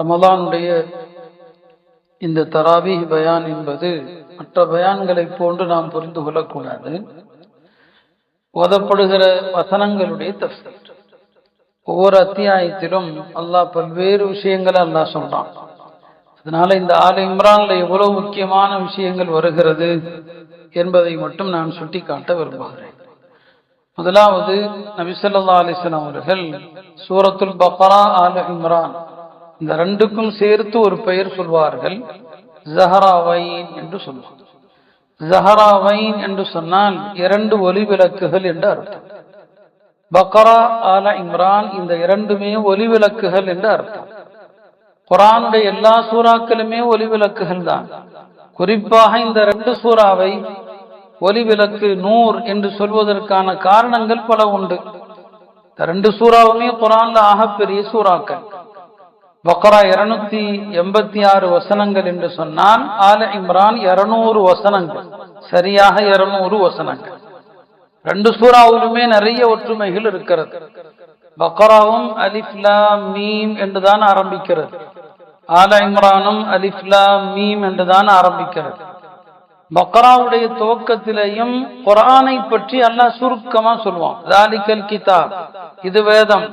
ரமலானுடைய இந்த தராவி பயான் என்பது மற்ற பயான்களைப் போன்று நாம் புரிந்து கொள்ளக்கூடாது. ஓதப்படுகிற வசனங்களுடைய தஃசீர் ஒவ்வொரு அத்தியாயத்திலும் அல்லாஹ் பல்வேறு விஷயங்களை அல்லாஹ் சொல்றான். அதனால இந்த ஆல இம்ரான்ல எவ்வளவு முக்கியமான விஷயங்கள் வருகிறது என்பதை மட்டும் நான் சுட்டிக்காட்ட விரும்புகிறேன். முதலாவது நபிசல்லா அலிஸ்லாம் அவர்கள் சூரத்துல் பக்ரா ஆல இம்ரான். இந்த ரெண்டுக்கும் சேர்த்து ஒரு பெயர் சொல்வார்கள். ஜஹராவைன் என்று சொல்வார். ஜஹராவைன் என்று சொன்னால் இரண்டு ஒலி விளக்குகள் என்று அர்த்தம். பக்ரா ஆல இம்ரான் இந்த இரண்டுமே ஒலி விளக்குகள் என்று அர்த்தம். குரானுடைய எல்லா சூறாக்களுமே ஒலி விளக்குகள் தான். குறிப்பாக இந்த ரெண்டு சூறாவை ஒலி விளக்கு நூர் என்று சொல்வதற்கான காரணங்கள் பல உண்டு. இந்த ரெண்டு சூறாவுமே குரான்ல ஆகப்பெரிய சூறாக்கள். பக்ரா இருநூத்தி எண்பத்தி ஆறு வசனங்கள் என்று சொன்னால் ஆல இம்ரான் இருநூறு வசனங்கள். சரியாக இருநூறு வசனங்கள். ரெண்டு சூறாவிலுமே நிறைய ஒற்றுமைகள் இருக்கிறது. பக்ராவும் அலிஃப்லா மீம் என்றுதான் ஆரம்பிக்கிறது. ஆல இம்ரானும் அலிஃப்லா மீம் என்றுதான் ஆரம்பிக்கிறது. பக்ராவுடைய துவக்கத்திலையும் குரானை பற்றி அல்லாஹ் சுருக்கமா சொல்லுவான் தாலிக்கல் கிதாப் இது வேதம்.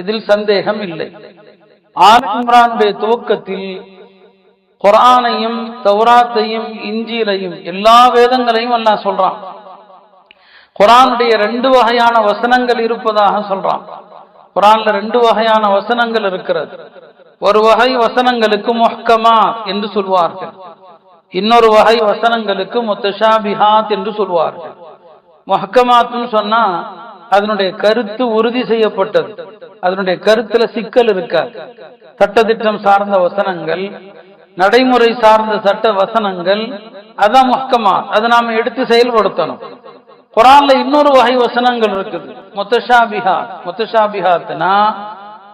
இதில் சந்தேகம் இல்லை. ஆல் இம்ரானுடைய துவக்கத்தில் குரானையும் தௌராத்தையும் இஞ்சியிலையும் எல்லா வேதங்களையும் அல்லாஹ் சொல்றான். குரானுடைய ரெண்டு வகையான வசனங்கள் இருப்பதாக சொல்றான். குரான்ல ரெண்டு வகையான வசனங்கள் இருக்கிறது. ஒரு வகை வசனங்களுக்கு மொஹ்கமா என்று சொல்வார்கள். இன்னொரு வகை வசனங்களுக்கு முத்தஷாபிஹாத் என்று சொல்வார்கள். முஹக்கமாத்துன்னு சொன்னா அதனுடைய கருத்து உறுதி செய்யப்பட்டது. அதனுடைய கருத்துல சிக்கல் இருக்காது. சட்டத்திட்டம் சார்ந்த வசனங்கள் நடைமுறை சார்ந்த சட்ட வசனங்கள் அதான் முஹக்கமா அதை நாம எடுத்து செயல்படுத்தணும். குரான்ல இன்னொரு வகை வசனங்கள் இருக்குது. முத்தஷாபிஹாத். முத்தஷாபிஹாத்னா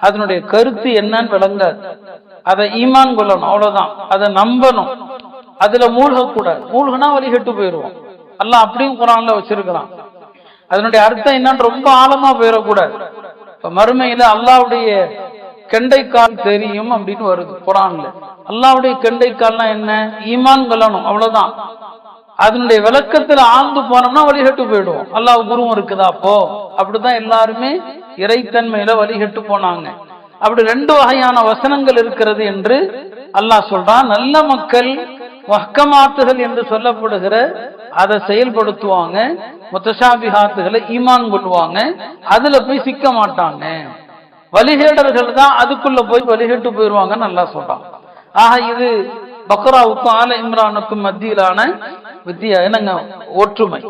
அதனுடைய கருத்து என்னன்னு விளங்காது. அதை ஈமான் கொள்ளணும். அவ்வளவுதான். அதை நம்பணும். அதுல மூழ்க கூடாது மூழ்கனா வழி கெட்டு போயிடுவோம் அல்ல அப்படியும் குரான்ல வச்சிருக்கிறான். அதனுடைய அர்த்தம் என்னன்னு ரொம்ப ஆழமா போயிடக்கூடாது. இப்ப மறுமையில அல்லாவுடைய கெண்டைக்கால் தெரியும் அப்படின்னு வருது குரான்ல. அல்லாவுடைய கெண்டைக்கால்னா என்ன? ஈமான் கொள்ளணும் அவ்வளவுதான். அதனுடைய விளக்கத்துல ஆழ்ந்து போனோம்னா வழிகட்டு போயிடுவோம். அல்லாஹ் குருவும் இருக்குதா? அப்போ. அப்படிதான் எல்லாருமே இறைத்தன்மையில வழிகட்டு போனாங்க. அப்படி ரெண்டு வகையான வசனங்கள் இருக்கிறது என்று அல்லாஹ் சொல்றான். நல்ல மக்கள் வஹ்கமாத்துகள் என்று சொல்லப்படுகிற அதை செயல்படுத்துவாங்க. முத்தஷாபிஹாத்துகளை ஈமான் கொள்வாங்க. அதுல போய் சிக்க மாட்டாங்க. வழிகேடர்கள் தான் அதுக்குள்ள போய் வழிகேட்டு போயிடுவாங்கன்னு நல்லா சொல்றான். ஆக இது பக்ராவுக்கும் ஆல இம்ரானுக்கும் மத்தியிலான வித்தியா என்னங்க ஒற்றுமை.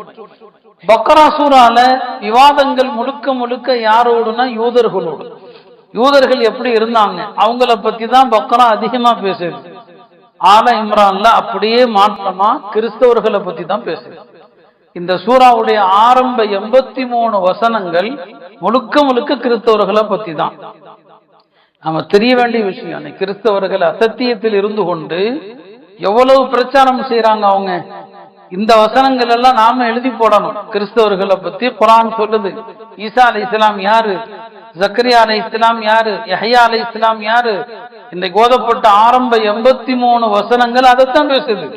பக்ரா சூறால விவாதங்கள் முழுக்க முழுக்க யாரோடுனா யூதர்களோடு. யூதர்கள் எப்படி இருந்தாங்க? அவங்கள பத்தி தான் பக்ரா அதிகமா பேசுது. ஆல இம்ரான்ல அப்படியே மாற்றமா கிறிஸ்தவர்களை பத்தி தான் பேசுது. இந்த சூறாவுடைய ஆரம்ப எண்பத்தி மூணு வசனங்கள் முழுக்க முழுக்க கிறிஸ்தவர்களை பத்தி தான் நம்ம தெரிய வேண்டிய விஷயம் கிறிஸ்தவர்கள் அசத்தியத்தில் இருந்து கொண்டு எவ்வளவு பிரச்சாரம் செய்யறாங்க அவங்க? இந்த வசனங்கள் எல்லாம் நாம எழுதி போடணும். கிறிஸ்தவர்களை பத்தி குரான் சொல்லுது. ஈசா அலை இஸ்லாம் யாரு? ஜக்கரியா அலை இஸ்லாம் யாரு? யஹ்யா அலை இஸ்லாம் யாரு? இன்னைக்கு ஓதப்பட்ட ஆரம்ப எண்பத்தி மூணு வசனங்கள் அதைத்தான் பேசுது.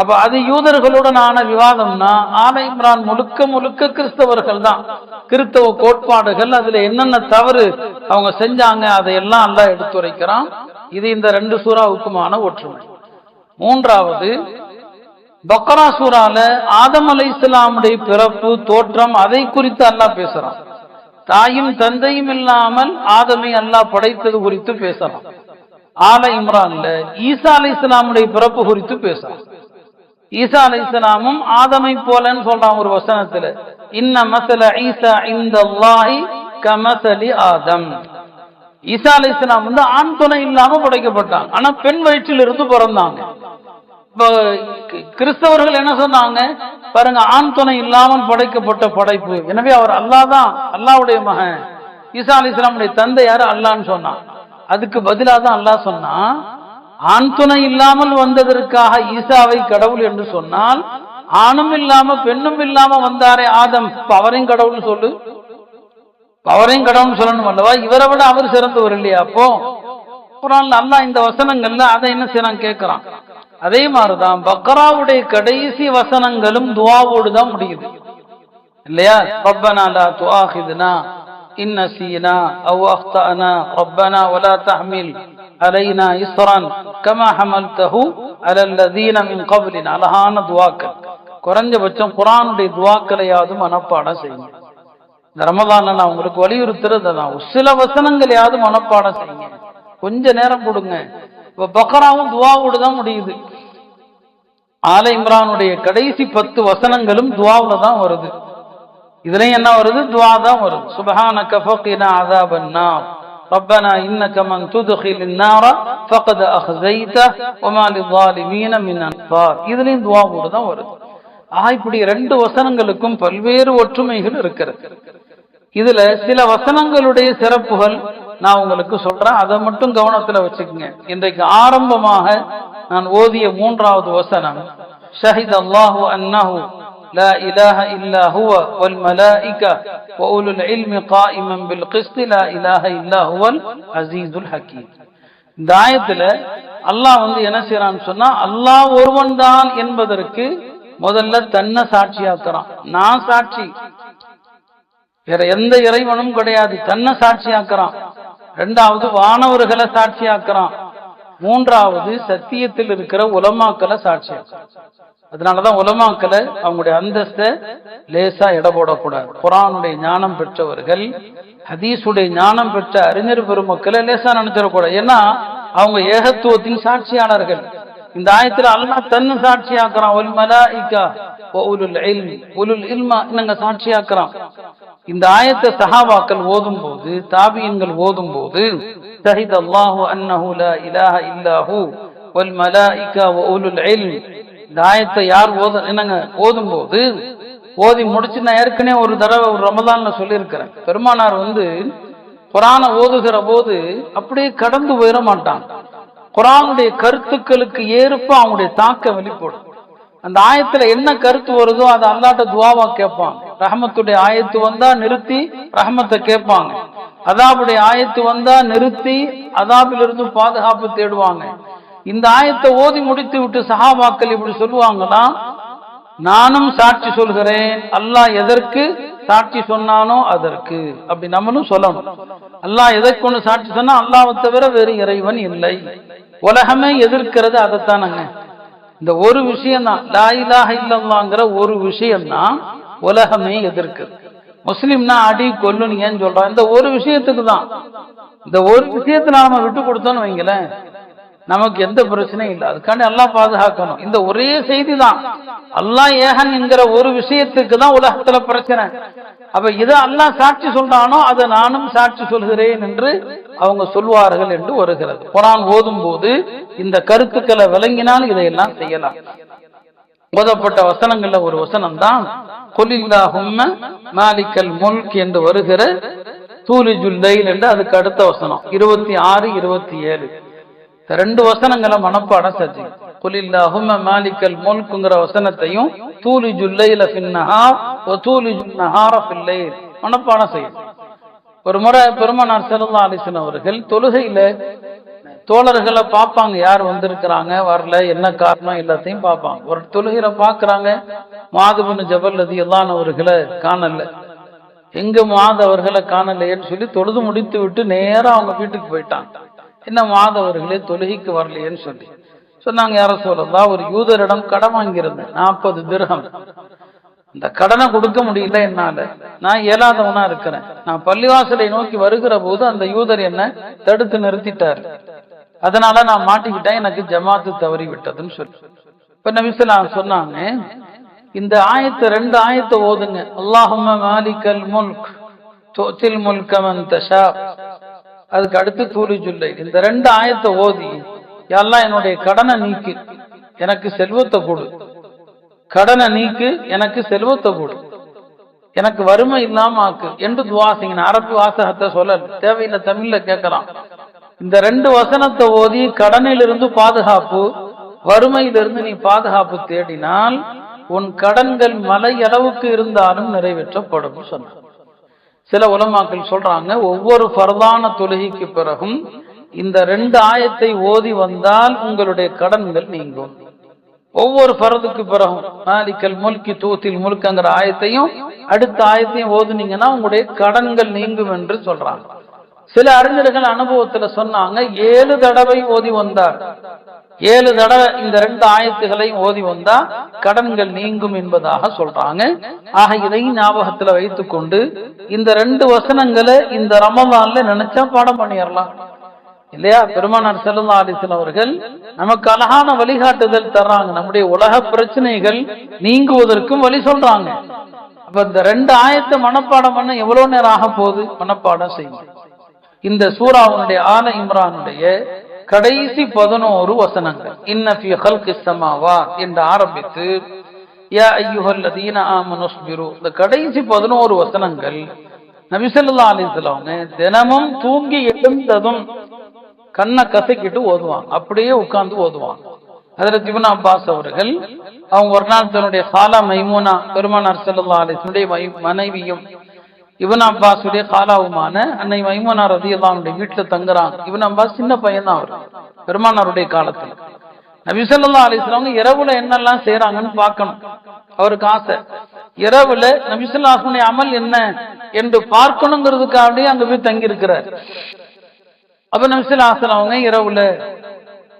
அப்ப அது யூதர்களுடன் ஆன விவாதம்னா ஆல இம்ரான் முழுக்க முழுக்க கிறிஸ்தவர்கள் தான். கிறிஸ்தவ கோட்பாடுகள் அதுல என்னென்ன தவறு அவங்க செஞ்சாங்க அதையெல்லாம் எல்லாம் எடுத்துரைக்கிறான். இது இந்த ரெண்டு சூறாவுக்குமான ஒற்றுமை. மூன்றாவது பக்ரா சூறால ஆதம் அலை இஸ்லாமுடைய பிறப்பு தோற்றம் அதை குறித்து அல்லாஹ் பேசுறான். தாயும் தந்தையும் இல்லாமல் ஆதமை அல்லாஹ் படைத்தது குறித்து பேசலாம். ஆல இம்ரான்ல ஈசா அலை இஸ்லாமுடைய பிறப்பு குறித்து பேசலாம். ஈசா அலை இஸ்லாமும் ஆதமை போலன்னு சொல்றான் ஒரு வசனத்துல. இன்ன மசல ஈசா இந்த கமசலி ஆதம். ஈசா அலை இஸ்லாம் வந்து ஆண் துணை இல்லாம படைக்கப்பட்டாங்க. ஆனா பெண் வயிற்றில் இருந்து பிறந்தாங்க. இப்போ கிறிஸ்தவர்கள் என்ன சொன்னாங்க? பாருங்க ஆண் துணை இல்லாமல் படைக்கப்பட்ட படைப்பு. எனவே அவர் அல்லாஹ் தான் அல்லாவுடைய மகன். ஈசா அலி இஸ்லாமுடைய தந்தை யாரு? அல்லான்னு சொன்னான். அதுக்கு பதிலாக தான் அல்லாஹ் சொன்னான் ஆண் துணை இல்லாமல் வந்ததற்காக ஈசாவை கடவுள் என்று சொன்னால் ஆணும் இல்லாம பெண்ணும் இல்லாம வந்தாரே ஆதம். அவரையும் கடவுள் சொல்லு. அவரையும் கடவுள் சொல்லணும் அல்லவா? இவரை விட அவர் சிறந்தவர் இல்லையா அப்போ? குரான்ல அல்லாஹ் இந்த வசனங்கள்ல அதை என்ன செய்யறான் கேட்கிறான் அதே மாதிரிதான் பக்ராவுடைய கடைசி வசனங்களும் துவாவோடு தான் முடியுது. இல்லையா? ரப்பனா லா துஆஹிதுனா இன் அவ் ரப்பனா வலா தஹ்மில் அலைனா இஸ்ரான் கமா ஹமல்தஹு அலல் லதீன மின் அழகான துவாக்கள். குறைஞ்சபட்சம் குரானுடைய துவாக்களையாவது மனப்பாடம் செய்யுங்க. இந்த ரமதான நான் உங்களுக்கு வலியுறுத்துறது தான் சில வசனங்களையாவது மனப்பாடம் செய்யுங்க. கொஞ்ச நேரம் கொடுங்க. இப்போ பக்ராவும் துவாவோடு தான் முடியுது. ஆல இம்ரானுடைய கடைசி பத்து வசனங்களும் துவாவுல தான் வருது இதுலயும் என்ன வருது துவா தான் வருது சுபஹானக ஃபகினா அஸாபன் நார் ربنا إنك من تدخل النار فقد أخزيته وما للظالمين من أنصار இதுலயும் துவாவோடு தான் வருது ஆக இப்படி ரெண்டு வசனங்களுக்கும் பல்வேறு ஒற்றுமைகள் இருக்கிறது இதுல சில வசனங்களுடைய சிறப்புகள் நான் உங்களுக்கு சொல்றேன் அதை மட்டும் கவனத்துல வச்சுக்கோங்க இன்றைக்கு ஆரம்பமாக நான் ஓதிய மூன்றாவது வசனம் ஷஹித் அல்லாஹு அன்னஹு لا إله إلا هو والملائكة وأولو العلم قائما بالقسط لا إله إلا هو العزيز الحكيم இந்த ஆயத்துல அல்லாஹ் வந்து என்ன செய்யறான்னு சொன்னா அல்லாஹ் ஒருவன் தான் என்பதற்கு முதல்ல தன்னை சாட்சியாக்குறான் நான் சாட்சி வேற எந்த இறைவனும் கிடையாது தன்னை சாட்சியாக்குறான் ரெண்டாவது வானவர்களை சாட்சியாக்குறான் மூன்றாவது சத்தியத்தில் இருக்கிற உலமாக்களை சாட்சி அதனாலதான் உலமாக்களை அவங்களுடைய அந்தஸ்தை லேசா இட போடக்கூடாது. குரானுடைய ஞானம் பெற்றவர்கள் ஹதீஸுடைய ஞானம் பெற்ற அறிஞர் பெருமக்களை லேசா நினைச்சிடக்கூடாது. ஏன்னா அவங்க ஏகத்துவத்தின் சாட்சியாளர்கள். இந்த ஆயத்துல அல்லா தன்னு சாட்சியாக்குறான். ஒல் மலாயிகா உலுல் இல்மா. என்னங்க சாட்சியாக்குறான்? இந்த ஆயத்தை சஹாபாக்கள் ஓதும் போது தாபியன்கள் ஓதும் போது شهد الله أنه لا إله إلا هو والملائكة وأولو العلم இந்த ஆயத்தை யார் ஓத என்னங்க ஓதும் போது ஓதி முடிச்சு நான் ஏற்கனவே ஒரு தடவை ஒரு ரமதான்ல சொல்லியிருக்கிறேன். பெருமானார் வந்து குரானை ஓதுகிற போது அப்படியே கடந்து போயிட மாட்டான். குரானுடைய கருத்துக்களுக்கு ஏற்ப அவங்களுடைய தாக்கம் வெளிப்படும். அந்த ஆயத்துல என்ன கருத்து வருதோ அதை அல்லாட்ட துவாவா கேட்பாங்க ரஹமத்துடைய ஆயத்து வந்தா நிறுத்தி ரஹமத்தை கேட்பாங்க. அதாபுடைய ஆயத்து வந்தா நிறுத்தி அதாபிலிருந்து பாதுகாப்பு தேடுவாங்க. இந்த ஆயத்தை ஓதி முடித்து விட்டு சஹாபாக்கள் இப்படி சொல்லுவாங்கன்னா நானும் சாட்சி சொல்கிறேன். அல்லாஹ் எதற்கு சாட்சி சொன்னானோ அதற்கு. அப்படி நம்மளும் சொல்லணும். அல்லாஹ் எதற்கொண்டு சாட்சி சொன்னா அல்லாவை தவிர வேறு இறைவன் இல்லை. உலகமே எதிர்க்கிறது அதைத்தானங்க. இந்த ஒரு விஷயம் தான் லா இல்லல்லாங்கிற ஒரு விஷயம் தான் உலகமே எதிர்க்குது. முஸ்லீம்னா அடி கொல்லு ஏன் சொல்றான். இந்த ஒரு விஷயத்துக்கு தான் இந்த ஒரு விஷயத்தை நாம விட்டு கொடுத்தோம்னு வைங்களேன் நமக்கு எந்த பிரச்சனையும் இல்லை. அதுக்காண்டி எல்லாம் பாதுகாக்கணும். இந்த ஒரே செய்தி தான் அல்லாஹ் ஏகன் என்கிற ஒரு விஷயத்துக்கு தான் உலகத்துல பிரச்சனை. அப்ப இதை அல்லாஹ் சாட்சி சொல்றானோ அதை நானும் சாட்சி சொல்கிறேன் என்று அவங்க சொல்வார்கள் என்று வருகிறது. குரான் ஓதும் போது இந்த கருத்துக்களை விளங்கினால் இதையெல்லாம் செய்யலாம். ஓதப்பட்ட வசனங்கள்ல ஒரு வசனம் தான் கொலில்லாஹும்ம மாலிக்கல் முல்க் என்று வருகிற தூலிஜுல் லைல் என்று அதுக்கு அடுத்த வசனம் இருபத்தி ஆறு இருபத்தி ஏழு. ரெண்டு வசனங்களை மனப்பாடம் செஞ்சு குலில்லாஹும்ம மாலிக்கல் முல்குங்கிற வசனத்தையும் தூலி ஜுல்லையில ஃபின்னஹார் ஒ தூலி ஜுன்னஹார ஃபில்லைல் மனப்பாடம் செய்யும் ஒரு முறை பெருமனார் செல்லா அலிசன் அவர்கள் தொழுகையில தோழர்களை பார்ப்பாங்க. யார் வந்திருக்கிறாங்க? வரல. என்ன காரணம்? எல்லாத்தையும் பார்ப்பாங்க. ஒரு தொழுகையில பாக்குறாங்க மாதுபன் ஜபல் நதி எல்லாம் அவர்களை காணல. எங்க மாத அவர்களை காணலையேன்னு சொல்லி தொழுது முடித்து விட்டு நேரா அவங்க வீட்டுக்கு போயிட்டாங்க. என்ன மாதவர்களே தொழுகைக்கு வரலையேன்னு சொல்லி. சொன்னாங்க யார சொல்லலாம் ஒரு யூதரிடம் கடன் வாங்கியிருந்தேன். நாற்பது திருகம். இந்த கடனை கொடுக்க முடியல என்னால. நான் இயலாதவனா இருக்கிறேன். நான் பள்ளிவாசலை நோக்கி வருகிற போது அந்த யூதர் என்ன தடுத்து நிறுத்திட்டார். அதனால நான் மாட்டிக்கிட்டேன் எனக்கு ஜமாத்து தவறி விட்டதுன்னு சொல்லி. இப்ப நபிசலாம் சொன்னாங்க இந்த ஆயத்தை ரெண்டு ஆயத்தை ஓதுங்க. அல்லாஹும்ம மாலிகல் முல்க் தோத்தில் முல்கமன் தஷா. அதுக்கு அடுத்து தூளி ஜுல்லை. இந்த ரெண்டு ஆயத்தை ஓதி எல்லாம் என்னுடைய கடனை நீக்கு எனக்கு செல்வத்தை கொடு. கடனை நீக்கு எனக்கு செல்வத்தை கொடு. எனக்கு வறுமை இல்லாம ஆக்கு என்று துவா அரபு வாசகத்தை சொல்ல தேவையில்லை தமிழ்ல கேட்கலாம். இந்த ரெண்டு வசனத்தை ஓதி கடனிலிருந்து பாதுகாப்பு வறுமையிலிருந்து நீ பாதுகாப்பு தேடினால் உன் கடன்கள் மலை அளவுக்கு இருந்தாலும் நிறைவேற்றப்படும் சொன்னார். சில உலமாக்கள் சொல்றாங்க ஒவ்வொரு பரதான தொழுகைக்கு பிறகும் இந்த ரெண்டு ஆயத்தை ஓதி வந்தால் உங்களுடைய கடன்கள் நீங்கும். ஒவ்வொரு பரதுக்கு பிறகும் மாலிக்கல் முல்கி தூத்தில் முல்கங்கிற ஆயத்தையும் அடுத்த ஆயத்தையும் ஓதுனீங்கன்னா உங்களுடைய கடன்கள் நீங்கும் என்று சொல்றாங்க. சில அறிஞர்கள் அனுபவத்துல சொன்னாங்க ஏழு தடவை ஓதி வந்தார். ஏழு தடவை இந்த ரெண்டு ஆயத்துகளையும் ஓதி வந்தா கடன்கள் நீங்கும் என்பதாக சொல்றாங்க. ஆக இதையும் ஞாபகத்துல வைத்துக்கொண்டு இந்த ரெண்டு வசனங்களை இந்த ரமதான்ல நினைச்சா பாடம் பண்ணிடலாம். இல்லையா? பெருமானார் செல்லல்லா அலிஸ்லாம் அவர்கள் நமக்கு அழகான வழிகாட்டுதல் தர்றாங்க. நம்முடைய உலக பிரச்சனைகள் நீங்குவதற்கும் வழி சொல்றாங்க. அப்ப இந்த ரெண்டு ஆயத்தை மனப்பாடம் பண்ண எவ்வளவு நேரம் ஆக போகுது? மனப்பாடம் செய்யும் இந்த சூறாவுடைய ஆல இம்ரானுடைய கடைசி பதினோரு வசனங்கள். இன்னஃபி ஹல்கி சமாவா என்று ஆரம்பித்து யா ஐயுஹல்லதீன ஆமனுஸ்பிரு இந்த கடைசி பதினோரு வசனங்கள் நபிசல்லா அலிஸ்லாங்க தினமும் தூங்கி எழுந்ததும் கண்ணை கசக்கிட்டு ஓதுவாங்க. அப்படியே உட்கார்ந்து ஓதுவாங்க. அதில் இப்னு அப்பாஸ் அவர்கள் அவங்க ஒரு நாள் தன்னுடைய காலா மைமூனா பெருமானார் ஸல்லல்லாஹு அலைஹி மனைவியும் இவன் அப்பாஸுடைய காலாவுமான அன்னை மைமூனா ரதியல்லாஹுடைய வீட்டுல தங்குறாங்க இவன் அப்பாஸ் சின்ன பையன் தான் அவர். பெருமானாருடைய காலத்துல. நபிசல்லா ஸல்லல்லாஹு இரவுல என்னெல்லாம் செய்யறாங்கன்னு பார்க்கணும். அவருக்கு ஆசை. இரவுல நபிசல்லாசனுடைய அமல் என்ன என்று பார்க்கணுங்கிறதுக்காகவே அங்க போய் தங்கி இருக்கிறார் அப்ப நபிசுல் அவங்க இரவுல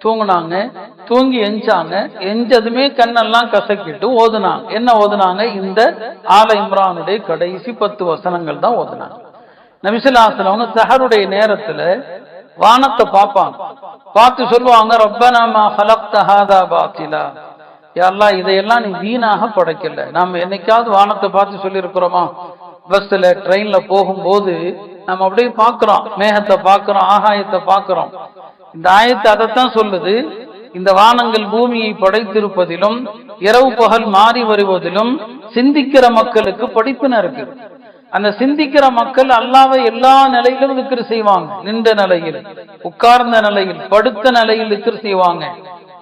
தூங்கினாங்க தூங்கி எஞ்சாங்க எஞ்சதுமே கண்ணெல்லாம் கசக்கிட்டு ஓதுனாங்க. என்ன ஓதுனாங்க? இந்த ஆல இம்ரானுடைய கடைசி பத்து வசனங்கள் தான் ஓதுனாங்க. நபிசுல் அவங்க சஹருடைய நேரத்துல வானத்தை பார்ப்பாங்க. பார்த்து சொல்லுவாங்க ரப்பனாமா ஹலக்த ஹாதா பாத்திலா. யாரெல்லா இதையெல்லாம் நீ வீணாக படைக்கல. நாம என்னைக்காவது வானத்தை பார்த்து சொல்லியிருக்கிறோமா? பஸ்ல ட்ரெயின்ல போகும்போது நம்ம அப்படியே பார்க்கிறோம். மேகத்தை பார்க்கிறோம் ஆகாயத்தை பார்க்கிறோம். இந்த ஆயத்தை அதைத்தான் சொல்லுது. இந்த வானங்கள் பூமியை படைத்திருப்பதிலும் இரவு பகல் மாறி வருவதிலும் சிந்திக்கிற மக்களுக்கு படிப்பின இருக்கு அந்த சிந்திக்கிற மக்கள் அல்லாவை எல்லா நிலையிலும் விக்கிரி செய்வாங்க. நின்ற நிலையில் உட்கார்ந்த நிலையில் படுத்த நிலையில் விக்கிரி செய்வாங்க.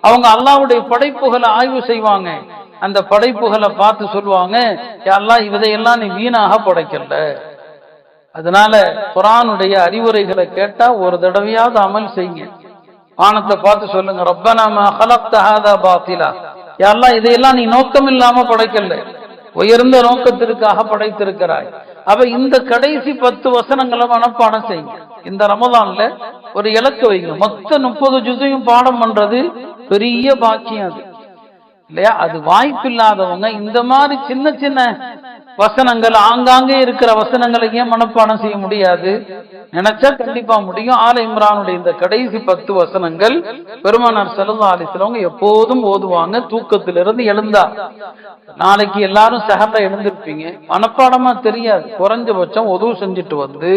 அவங்க அல்லாவுடைய படைப்புகளை ஆய்வு செய்வாங்க. அந்த படைப்புகளை பார்த்து சொல்லுவாங்க அல்லாஹ் இதையெல்லாம் நீ வீணாக படைக்கல. அதனால குரானுடைய அறிவுரைகளை கேட்டா ஒரு தடவையாவது அமல் செய்யுங்க. வானத்தை பார்த்து சொல்லுங்க ரொம்ப நாம ஹாதா பாத்திலா. யாரெல்லாம் இதையெல்லாம் நீ நோக்கம் இல்லாம படைக்கல. உயர்ந்த நோக்கத்திற்காக படைத்திருக்கிறாய். அப்ப இந்த கடைசி பத்து வசனங்களை மனப்பாடம் செய்யுங்க. இந்த ரமதான்ல ஒரு இலக்கு வைங்க. மொத்த முப்பது ஜுதையும் பாடம் பண்றது பெரிய பாக்கியம் அது. இல்லையா? அது வாய்ப்பில்லாதவங்க இந்த மாதிரி சின்ன சின்ன வசனங்கள் ஆங்காங்கே இருக்கிற வசனங்களை ஏன் மனப்பாடம் செய்ய முடியாது? நினைச்சா கண்டிப்பா முடியும். ஆல இம்ரானுடைய இந்த கடைசி பத்து வசனங்கள் பெருமானார் செல்லா அலிசிலவங்க எப்போதும் ஓதுவாங்க. தூக்கத்திலிருந்து எழுந்தா. நாளைக்கு எல்லாரும் சகல எழுந்திருப்பீங்க. மனப்பாடமா தெரியாது. குறைஞ்சபட்சம் உதவு செஞ்சுட்டு வந்து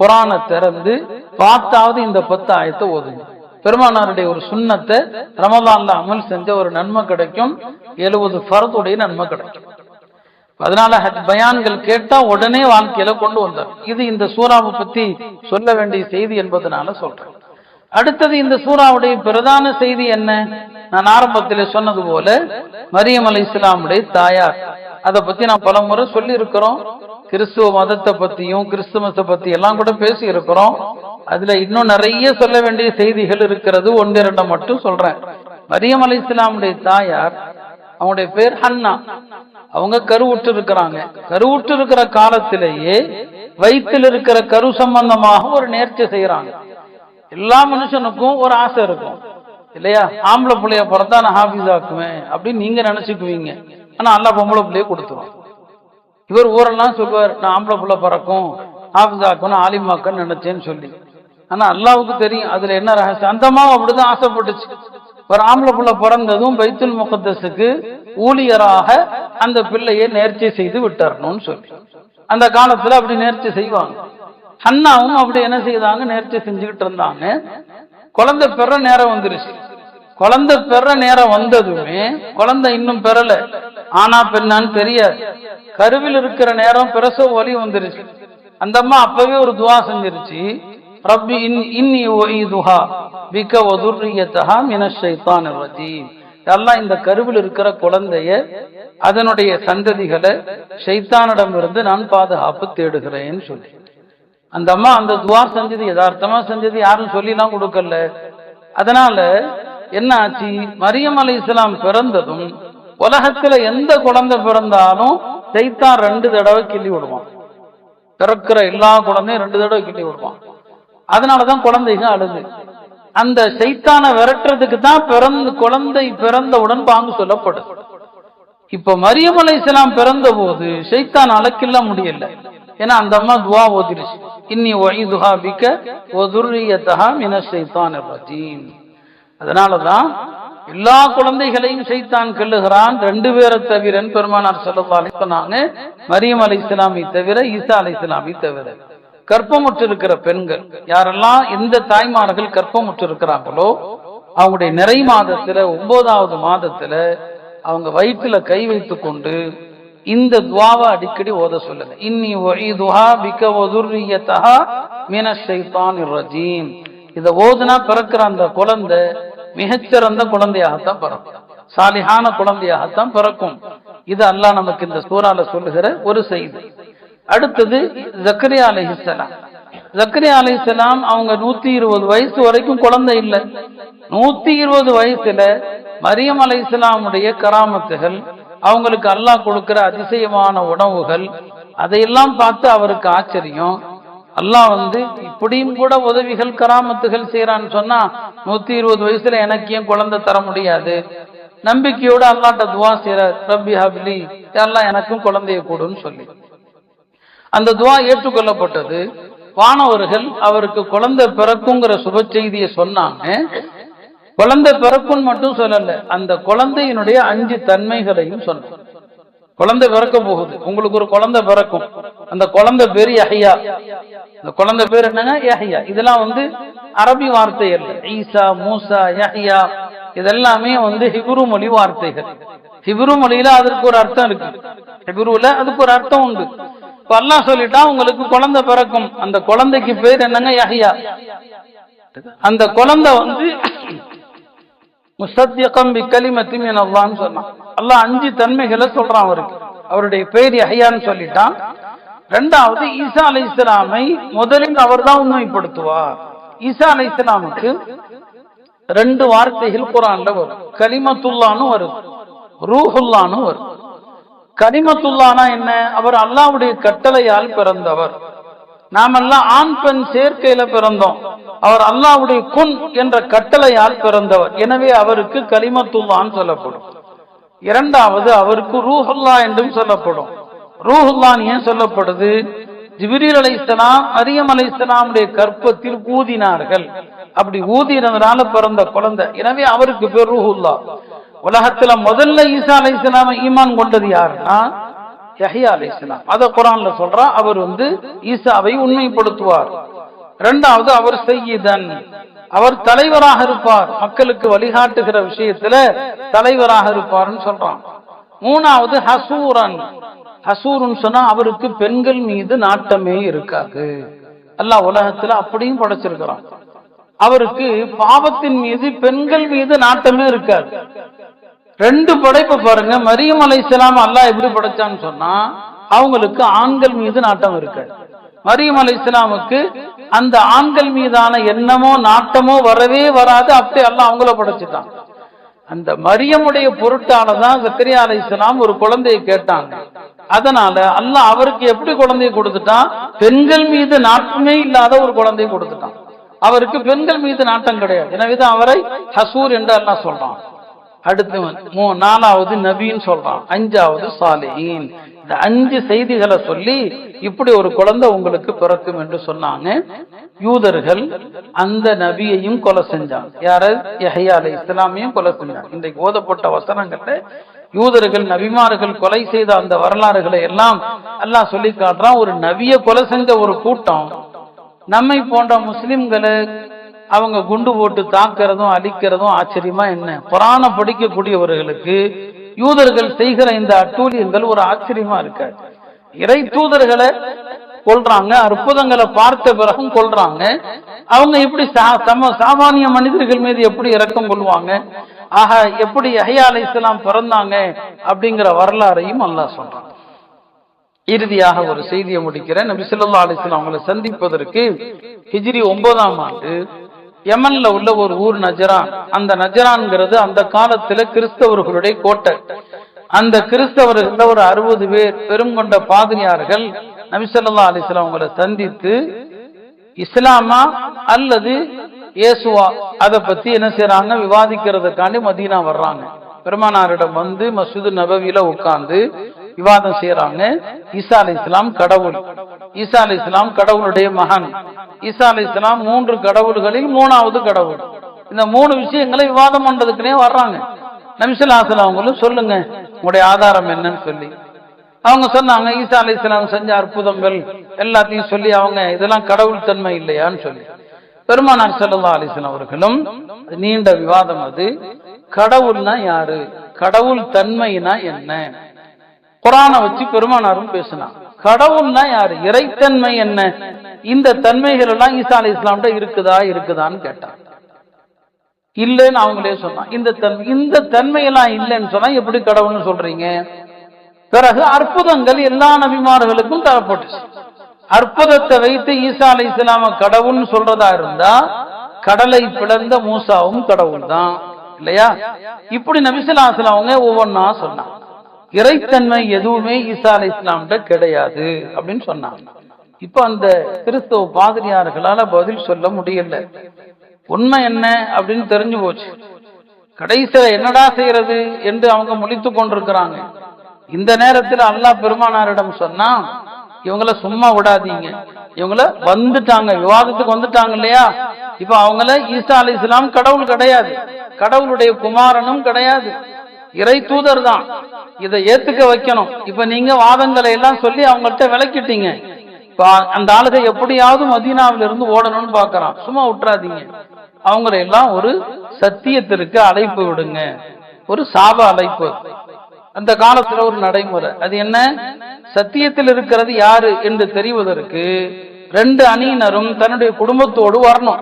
குரானை திறந்து பார்த்தாவது இந்த பத்து ஆயத்தை ஓதுங்க. பெருமானாருடைய ஒரு சுண்ணத்தை ரமதான்ல அமல் செஞ்ச ஒரு நன்மை கிடைக்கும். எழுபது ஃபரத்துடைய நன்மை கிடைக்கும். அதனால ஹஜ் பயான்கள் கேட்டா உடனே வாழ்க்கையில கொண்டு வந்தார். இது இந்த சூறாவை பத்தி சொல்ல வேண்டிய செய்தி என்பதனால சொல்றேன். அடுத்தது இந்த சூறாவுடைய பிரதான செய்தி என்ன? நான் ஆரம்பத்தில் சொன்னது போல மரியம் அலி இஸ்லாமுடைய தாயார். அதை பத்தி நான் பல முறை சொல்லி இருக்கிறோம் கிறிஸ்துவ மதத்தை பத்தியும் கிறிஸ்துமஸை பத்தி எல்லாம் கூட பேசி இருக்கிறோம் அதுல இன்னும் நிறைய சொல்ல வேண்டிய செய்திகள் இருக்கிறது. ஒன்றிரண்ட மட்டும் சொல்றேன். மரியம் அலி இஸ்லாமுடைய தாயார் அவங்களுடைய பேர் ஹன்னா. அவங்க கருவுற்று இருக்கிறாங்க கருவுற்று இருக்கிற காலத்திலேயே வயிற்றில் இருக்கிற கரு சம்பந்தமாக ஒரு நேர்ச்சி செய்யறாங்க எல்லா மனுஷனுக்கும் ஒரு ஆசை இருக்கும். இல்லையா? ஆம்பளை பிள்ளைய பிறந்தா நான் ஹாஃபீஸ் ஆக்குவேன் அப்படின்னு நீங்க நினைச்சுக்குவீங்க. ஆனா அல்லா பொம்பளை பிள்ளைய கொடுத்துருவோம் இவர் ஊரெல்லாம் சொல்லுவார் நான் ஆம்பளை பிள்ளை பிறக்கும் ஹாஃபீஸ் ஆக்கணும் ஆலிமாக்கன்னு நினைச்சேன்னு சொல்லி. ஆனா அல்லாவுக்கு தெரியும் அதுல என்ன ரகசியம்? அந்த அப்படிதான் ஆசைப்பட்டுச்சு. ஒரு ஆம்பளை பிள்ளை பிறந்ததும் பைத்துல் முகத்தஸுக்கு ஊழியராக அந்த பிள்ளையை நேர்ச்சி செய்து விட்டுறணும்னு சொல்லி. அந்த காலத்துல அப்படி நேர்ச்சி செய்வாங்க. ஹன்னாவும் அப்படி என்ன செய்தாங்க? நேர்ச்சி செஞ்சுக்கிட்டு இருந்தாங்க. குழந்தை பெற நேரம் வந்துருச்சு. குழந்தை பெற நேரம் வந்ததுமே குழந்தை இன்னும் பெறல. ஆனா பெண்ணான்னு தெரியாது. கருவில் இருக்கிற நேரம் பிரசவ வலி வந்துருச்சு. அந்த அம்மா அப்பவே ஒரு துவா செஞ்சிருச்சு. ரப்பி இன் இன்னி ஒய்துஹா பிக வதுர்ரியத்தஹா மினஷ் ஷைத்தானிர் ரஜீம். எல்லாம் இந்த கருவில் இருக்கிற குழந்தைய அதனுடைய சந்ததிகளை ஷைத்தானிடமிருந்து நான் பாதுகாப்பு தேடுகிறேன்னு சொல்லி. அந்த அம்மா அந்த துவா செஞ்சது யதார்த்தமா செஞ்சது யாரும் சொல்லிலாம் கொடுக்கல. அதனால என்ன ஆச்சு மரியம் அலை இஸ்லாம் பிறந்ததும் உலகத்துல எந்த குழந்தை பிறந்தாலும் சைத்தான் ரெண்டு தடவை கிள்ளி விடுவான். பிறக்கிற எல்லா குழந்தையும் ரெண்டு தடவை கிள்ளி விடுவான். அதனாலதான் குழந்தைங்க அழுது. அந்த சைத்தான விரட்டுறதுக்கு தான் பிறந்த குழந்தை பிறந்தவுடன் பாங்கு சொல்லப்படும் இப்ப மரியம் இஸ்லாம் பிறந்த போது ஷைத்தான் அலக்கில்ல முடியல. ஏன்னா அந்த அம்மா துவா ஓதிருச்சு. இன்னி ஒய்துஹா பிக்க ஒதுரியத்தஹா மின ஷைத்தான் ரஜீம். அதனாலதான் எல்லா குழந்தைகளையும் சைத்தான் கிள்ளுகிறான் ரெண்டு பேரை தவிரன் பெருமானார் சொல்லி சொன்னாங்க மரியம் அலை இஸ்லாமை தவிர ஈசா அலை இஸ்லாமை தவிர. கற்பமுற்றிருக்கிற பெண்கள் யாரெல்லாம் எந்த தாய்மார்கள் கற்பமுற்றிருக்கிறாங்களோ அவங்களுடைய நிறை மாதத்துல ஒன்பதாவது மாதத்துல அவங்க வயிற்றுல கை வைத்து கொண்டு இந்த துவாவை அடிக்கடி ஓத சொல்லுங்க. இன்னி ஒய்துஹா பிக்க ஒதுரியத்தஹா மின ரஜீம். இத ஓதுனா பிறக்கிற அந்த குழந்தை மிகச்சிறந்த குழந்தையாகத்தான் பிறக்கும். சாலிஹான குழந்தையாகத்தான் பிறக்கும். இது அல்லாஹ் நமக்கு இந்த சூறால சொல்லுகிற ஒரு செய்தி. அடுத்தது ஜக்கரியா அலிஹலாம் ஜக்கரியா அலிஹலாம் அவங்க நூத்தி இருபது வயசு வரைக்கும் குழந்தை இல்லை. நூத்தி இருபது வயசுல மரியம் அலைஹிஸ்ஸலாமுடைய கராமத்துகள் அவங்களுக்கு அல்லாஹ் கொடுக்கிற அதிசயமான உணவுகள் அதையெல்லாம் பார்த்து அவருக்கு ஆச்சரியம். அல்லாஹ் வந்து இப்படியும் கூட உதவிகள் கராமத்துகள் செய்யறான்னு சொன்னா நூத்தி இருபது வயசுல எனக்கு ஏன் குழந்தை தர முடியாது? நம்பிக்கையோட அல்லாட்ட துவா செய்யற ரப்பி ஹப்லி எல்லாம் எனக்கும் குழந்தைய கூடுன்னு சொல்லி. அந்த துவா ஏற்றுக்கொள்ளப்பட்டது. வானவர்கள் அவருக்கு குழந்தை பிறக்குங்கிற சுப செய்தியை சொன்னாங்க. குழந்தை பிறக்கும் மட்டும் சொல்லல அந்த குழந்தையினுடைய அஞ்சு தன்மைகளையும் சொன்ன குழந்தை பிறக்க போகுது உங்களுக்கு ஒரு குழந்தை பிறக்கும். அந்த குழந்தை பேரு யஹ்யா. அந்த குழந்தை பேர் என்னங்க? யஹையா. இதெல்லாம் வந்து அரபி வார்த்தை அல்ல. ஈசா மூசா யஹியா. இதெல்லாமே வந்து ஹிப்ரு மொழி வார்த்தைகள். ஹிப்ரு மொழியில அதற்கு ஒரு அர்த்தம் இருக்கு. ஹிப்ருல அதுக்கு ஒரு அர்த்தம் உண்டு. இப்ப சொல்லிட்டா உங்களுக்கு குழந்தை பிறக்கும். அந்த குழந்தைக்கு பேர் என்னங்க? யஹியா. அந்த குழந்தை வந்து முசத்தியகம் பி கலிமத்தி அல்லான்னு சொன்னான். அல்லாஹ் அஞ்சு தன்மைகளை சொல்றான் அவருக்கு. அவருடைய பேர் யஹியான்னு சொல்லிட்டான். ரெண்டாவது ஈசா அலை இஸ்லாமை முதலில் அவர் தான் உண்மைப்படுத்துவார். ஈசா அலை இஸ்லாமுக்கு ரெண்டு வார்த்தைகள் குரான்ல வரும். கலிமத்துல்லான்னு வரும். ரூஹுல்லான்னு வரும். கலிமத்துல்லானா என்ன? அவர் அல்லாவுடைய கட்டளையால் பிறந்தவர். நாமெல்லாம் ஆண் பெண் சேர்க்கையில பிறந்தோம். அவர் அல்லாவுடைய குன் என்ற கட்டளையால் பிறந்தவர். எனவே அவருக்கு கலிமத்துல்லான்னு சொல்லப்படும். இரண்டாவது அவருக்கு ரூஹுல்லா என்றும் சொல்லப்படும். ரூஹுல்லான் ஏன் சொல்லப்படுது? ஜிபிரீல் அலைஹிஸ்ஸலாம் மரியம் அலைஹிஸ்ஸலாமுடைய கற்பத்தில் ஊதினார்கள். அப்படி ஊதினதுனால பிறந்த குழந்தை. எனவே அவருக்கு பேர் ரூஹுல்லா. உலகத்துல முதல்ல ஈசா அலைஹிஸ்ஸலாம ஈமான் கொண்டது யாருன்னா யஹ்யா அலைஹிஸ்ஸலாம். அத குரான்ல சொல்றா அவர் வந்து ஈசாவை உண்மைப்படுத்துவார். இரண்டாவது அவர் செய்யிதன் அவர் தலைவராக இருப்பார். மக்களுக்கு வழிகாட்டுகிற விஷயத்துல தலைவராக இருப்பார்னு சொல்றான். மூணாவது ஹசூரன். ஹசூருன்னு சொன்னா அவருக்கு பெண்கள் மீது நாட்டமே இருக்காது. அல்லா உலகத்துல அப்படியும் படைச்சிருக்கிறான். அவருக்கு பாவத்தின் மீது பெண்கள் மீது நாட்டமே இருக்காது. ரெண்டு படைப்பை பாருங்க. மரியம் இஸ்லாம் அல்லா எப்படி படைச்சான்னு சொன்னா அவங்களுக்கு ஆண்கள் மீது நாட்டம் இருக்கு. மரியம் இஸ்லாமுக்கு அந்த ஆண்கள் மீதான எண்ணமோ நாட்டமோ வரவே வராது. அப்படி எல்லாம் அவங்கள படைச்சிட்டான். அந்த மரியமுடைய பொருட்டாலதான் அலை இஸ்லாம் ஒரு குழந்தையை கேட்டாங்க. அதனால அல்ல அவருக்கு எப்படி குழந்தையை கொடுத்துட்டான்? பெண்கள் மீது நாட்டமே இல்லாத ஒரு குழந்தையை கொடுத்துட்டான். அவருக்கு பெண்கள் மீது நாட்டம் கிடையாது. எனவேதான் அவரை ஹசூர் என்று எல்லாம் சொல்றான். அடுத்து மூ- நாலாவது நபின்னு சொல்றான் அஞ்சாவது சாலிஹீன். இந்த அஞ்சு செய்திகளை சொல்லி இப்படி ஒரு குழந்தை உங்களுக்கு பிறக்கும் என்று சொன்னாங்க. யூதர்கள் அந்த நபியையும் கொலை செஞ்சாங்க. யார? யஹையா அலை இஸ்லாமையும் கொலை செஞ்சாங்க. இன்றைக்கு ஓதப்பட்ட வசனங்கள்ல யூதர்கள் நபிமார்கள் கொலை செய்த அந்த வரலாறுகளை எல்லாம் எல்லாம் சொல்லி காட்டுறான். ஒரு நபியை கொலை செஞ்ச ஒரு கூட்டம் நம்மை போன்ற முஸ்லிம்களை அவங்க குண்டு போட்டு தாக்குறதும் அழிக்கிறதும் ஆச்சரியமா என்ன? புராண படிக்கக்கூடியவர்களுக்கு யூதர்கள் செய்கிற இந்த அட்டூழியங்கள் ஒரு ஆச்சரியமா இருக்காது. இறை தூதர்களை கொல்றாங்க அற்புதங்களை பார்த்த பிறகும் கொல்றாங்க. அவங்க எப்படி சம சாமானிய மனிதர்கள் மீது எப்படி இறக்கம் கொள்வாங்க? ஆக எப்படி அஹியா அலை இஸ்லாம் பிறந்தாங்க அப்படிங்கிற வரலாறையும் அல்லாஹ் சொல்றான். இறுதியாக ஒரு செய்தியை முடிக்கிறேன். நபி ஸல்லல்லாஹு அலைஹி அவங்களை சந்திப்பதற்கு ஹிஜ்ரி ஒன்பதாம் ஆண்டு யமன்ல உள்ள ஒரு ஊர் நஜரான் அந்த நஜரான்ங்கிறது அந்த காலத்துல கிறிஸ்தவர்களுடைய கோட்டை. அந்த கிறிஸ்தவர்கள் ஒரு அறுபது பேர் பெருங்கொண்ட பாதிரியார்கள் நபிசல்லா அலிஸ்லாம் அவங்களை சந்தித்து இஸ்லாமா அல்லது இயேசுவா? அதை பத்தி என்ன செய்யறாங்க விவாதிக்கிறதுக்காண்டி மதீனா வர்றாங்க. பெருமானாரிடம் வந்து மசூது நபவியில உட்கார்ந்து விவாதம் செய்யறாங்க ஈசா அலி இஸ்லாம் கடவுள். ஈசா அலி இஸ்லாம் கடவுளுடைய மகன். ஈசா அலி இஸ்லாம் மூன்று கடவுள்களில் மூணாவது கடவுள். இந்த மூணு விஷயங்களை விவாதம் பண்றதுக்குனே வர்றாங்க. நபிசுல்லாசலம் அவங்களும் சொல்லுங்க உங்களுடைய ஆதாரம் என்னன்னு சொல்லி. அவங்க சொன்னாங்க ஈசா அலி இஸ்லாம் செஞ்ச அற்புதங்கள் எல்லாத்தையும் சொல்லி அவங்க இதெல்லாம் கடவுள் தன்மை இல்லையான்னு சொல்லி. பெருமானார் செல்லா அலிஸ்லாம் அவர்களும் நீண்ட விவாதம் அது. கடவுள்னா யாரு? கடவுள் தன்மைனா என்ன? குரானை வச்சு பெருமானாரும் பேசினான் கடவுள்னா யாரு? இறைத்தன்மை என்ன? இந்த தன்மைகள் எல்லாம் ஈசா அலி இஸ்லாம்ட இருக்குதா இருக்குதான்னு கேட்டான் இல்லைன்னு அவங்களே சொன்னான் இந்த தன்மை இந்த தன்மையெல்லாம் இல்லைன்னு சொன்னா எப்படி கடவுள்னு சொல்றீங்க? பிறகு அற்புதங்கள் எல்லா நபிமார்களுக்கும் தரப்பட்டுச்சு. அற்புதத்தை வைத்து ஈசா அலி இஸ்லாம கடவுள்னு சொல்றதா இருந்தா கடலை பிளந்த மூசாவும் கடவுள் தான் இல்லையா? இப்படி நபிசுல்லாஸ்லாம் அவங்க ஒவ்வொன்னா சொன்னாங்க. இறைத்தன்மை எதுவுமே ஈசா அலி இஸ்லாம்கிட்ட கிடையாது அப்படின்னு சொன்னாங்க. இப்ப அந்த கிறிஸ்தவ பாதிரியார்களால பதில் சொல்ல முடியல. உண்மை என்ன அப்படின்னு தெரிஞ்சு போச்சு. கடைசியில என்னடா செய்யறது என்று அவங்க முழித்து கொண்டிருக்கிறாங்க. இந்த நேரத்தில் அல்லாஹ் பெருமானாரிடம் சொன்னா இவங்கள சும்மா விடாதீங்க. இவங்கள வந்துட்டாங்க விவாதத்துக்கு வந்துட்டாங்க இல்லையா? இப்ப அவங்கள ஈசா அலி இஸ்லாம் கடவுள் கிடையாது. கடவுளுடைய குமாரனும் கிடையாது. இறை தூதர் தான் இதை ஏத்துக்க வைக்கணும். இப்ப நீங்க வாதங்களை எல்லாம் சொல்லி அவங்கள்ட்ட விளக்கிட்டீங்க. அந்த ஆளுக எப்படியாவது மதீனாவில இருந்து ஓடணும்னு பாக்குறான். சும்மா விட்டுறாதீங்க அவங்களை எல்லாம் ஒரு சத்தியத்திற்கு அழைப்பு விடுங்க. ஒரு சாப அழைப்பு. அந்த காலத்துல ஒரு நடைமுறை. அது என்ன? சத்தியத்தில் இருக்கிறது யாரு என்று தெரிவதற்கு ரெண்டு அணியினரும் தன்னுடைய குடும்பத்தோடு வரணும்.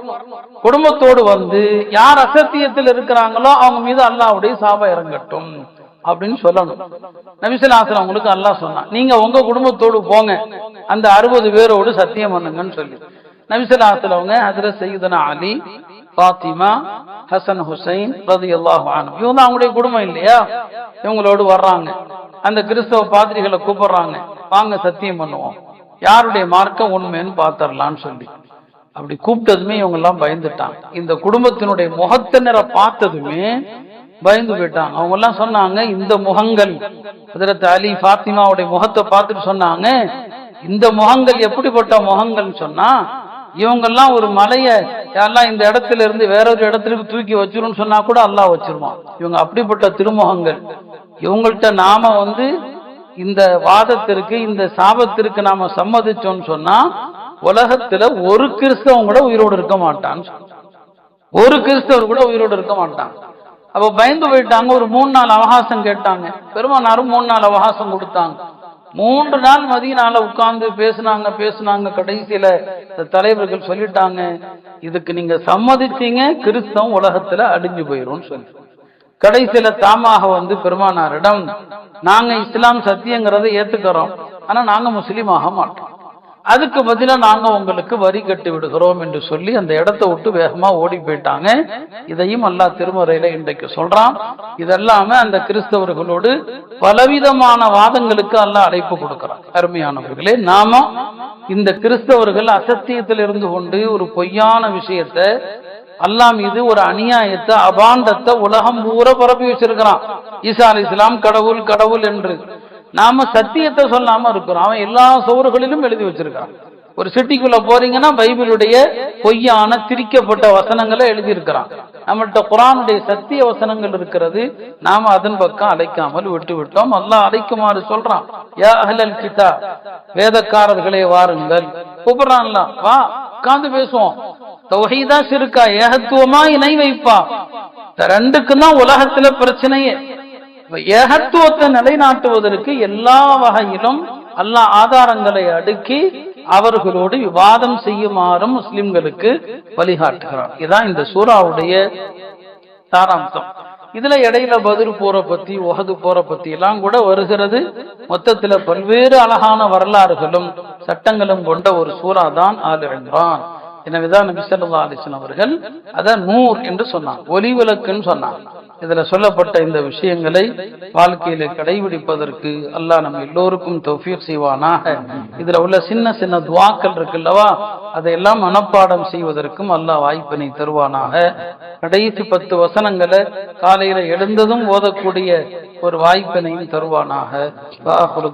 குடும்பத்தோடு வந்து யார் அசத்தியத்தில் இருக்கிறாங்களோ அவங்க மீது அல்லாவுடைய சாபம் இறங்கட்டும் அப்படின்னு சொல்லணும். நபிசலாசன் அவங்களுக்கு அல்லாஹ் சொன்னான் நீங்க உங்க குடும்பத்தோடு போங்க. அந்த அறுபது பேரோடு சத்தியம் பண்ணுங்கன்னு சொல்லி. நபிசலாசல் அவங்க அதுல செய்தனா அலி பாத்திமா ஹசன் ஹுசைன் ரதி அல்லாஹ் இவங்க தான் அவங்களுடைய குடும்பம் இல்லையா? இவங்களோடு வர்றாங்க. அந்த கிறிஸ்தவ பாதிரிகளை கூப்பிடுறாங்க. வாங்க சத்தியம் பண்ணுவோம். யாருடைய மார்க்கம் உண்மைன்னு பார்த்துடலான்னு சொல்லி. அப்படி கூப்பிட்டதுமே இவங்க எல்லாம் பயந்துட்டாங்க. இந்த குடும்பத்தினுடைய முகத்தினரை பார்த்ததுமே பயந்து போயிட்டாங்க. அவங்க எல்லாம் சொன்னாங்க இந்த முகங்கள். ஹஜரத் அலி ஃபாத்திமாவுடைய முகத்தை பார்த்துட்டு சொன்னாங்க இந்த முகங்கள் எப்படிப்பட்ட முகங்கள்னு சொன்னா இவங்கெல்லாம் ஒரு மலையை எல்லாம் இந்த இடத்துல இருந்து வேற ஒரு இடத்துக்கு தூக்கி வச்சிரும்னு சொன்னா கூட அல்லாஹ் வச்சிருவான். இவங்க அப்படிப்பட்ட திருமுகங்கள். இவங்கள்ட்ட நாம வந்து இந்த வாதத்திற்கு இந்த சாபத்திற்கு நாம சம்மதிச்சோம்னு சொன்னா உலகத்துல ஒரு கிறிஸ்தவன் கூட உயிரோடு இருக்க மாட்டான். ஒரு கிறிஸ்தவர் கூட உயிரோடு இருக்க மாட்டான். அப்ப பயந்து போயிட்டாங்க ஒரு மூணு நாள் அவகாசம் கேட்டாங்க. பெருமானாரும் மூணு நாள் அவகாசம் கொடுத்தாங்க. மூன்று நாள் மதியனால உட்கார்ந்து பேசுனாங்க பேசுனாங்க. கடைசியில தலைவர்கள் சொல்லிட்டாங்க இதுக்கு நீங்க சம்மதிச்சீங்க கிறிஸ்தவம் உலகத்துல அடிஞ்சு போயிரும் சொல்லி. கடைசியில தாமாக வந்து பெருமானாரிடம் நாங்க இஸ்லாம் சத்தியங்கிறத ஏத்துக்கிறோம். ஆனா நாங்க முஸ்லீம் ஆக மாட்டோம். அதுக்கு பதிலா நாங்க உங்களுக்கு வரி கட்டி விடுகிறோம் என்று சொல்லி அந்த இடத்தை விட்டு வேகமா ஓடி போயிட்டாங்க. இதையும் அல்லா திருமறையில இன்றைக்கு சொல்றான். இதெல்லாம அந்த கிறிஸ்தவர்களோடு பலவிதமான வாதங்களுக்கு அல்லாஹ் அழைப்பு கொடுக்கிறான். அருமையானவர்களே நாம இந்த கிறிஸ்தவர்கள் அசத்தியத்தில் இருந்து கொண்டு ஒரு பொய்யான விஷயத்தை அல்லா மீது ஒரு அநியாயத்தை அபாண்டத்தை உலகம் பூரா பரப்பி வச்சிருக்கிறான். ஈசா அலி இஸ்லாம் கடவுள் கடவுள் என்று. நாம சத்தியத்தை சொல்லாம இருக்கிறோம். அவன் எல்லா சோறுகளிலும் எழுதி வச்சிருக்கான் ஒரு சிட்டிக்குள்ள போறீங்கன்னா பைபிளுடைய பொய்யான திரிக்கப்பட்ட வசனங்களை எழுதி இருக்கிறான் குரானுடைய சத்திய வசனங்கள் இருக்கிறது. நாம அதன் பக்கம் அழைக்காமல் விட்டு விட்டோம் அல்லாஹ் அழைக்குமாறு சொல்றான். யா அஹலல் கிதா வேதக்காரர்களே வாருங்கள். கூப்பிடுறான்ல வா உட்கார்ந்து பேசுவோம். தௌஹீதா சிறுக்கா ஏகத்துவமா இணை வைப்பா. இந்த ரெண்டுக்கும் தான் உலகத்துல பிரச்சனையே. ஏகத்துவத்தை நிலைநாட்டுவதற்கு எல்லா வகையிலும் அல்லாஹ் ஆதாரங்களை அடுக்கி அவர்களோடு விவாதம் செய்யுமாறும் முஸ்லிம்களுக்கு வழிகாட்டுகிறார் இதான் இந்த சூறாவுடைய சாராம்சம். இதுல இடையில பதில் போற பத்தி உகது போற பத்தி எல்லாம் கூட வருகிறது. மொத்தத்துல பல்வேறு அழகான வரலாறுகளும் சட்டங்களும் கொண்ட ஒரு சூறா தான் ஆல் இம்ரான். எனவேதான் நபி அவர்கள் அதான் நூர் என்று சொன்னான் ஒளி விளக்குன்னு சொன்னான் இதுல சொல்லப்பட்ட இந்த விஷயங்களை வாழ்க்கையில கடைபிடிப்பதற்கு அல்லாஹ் நம்ம எல்லோருக்கும் தொஃபீர் செய்வானாக. இதுல உள்ள சின்ன சின்ன துவாக்கள் இருக்குல்லவா? அதையெல்லாம் மனப்பாடம் செய்வதற்கும் அல்லாஹ் வாய்ப்பினை தருவானாக. கடைசி பத்து வசனங்களை காலையில எழுந்ததும் ஓதக்கூடிய ஒரு வாய்ப்பினையும் தருவானாக. வாஹுரு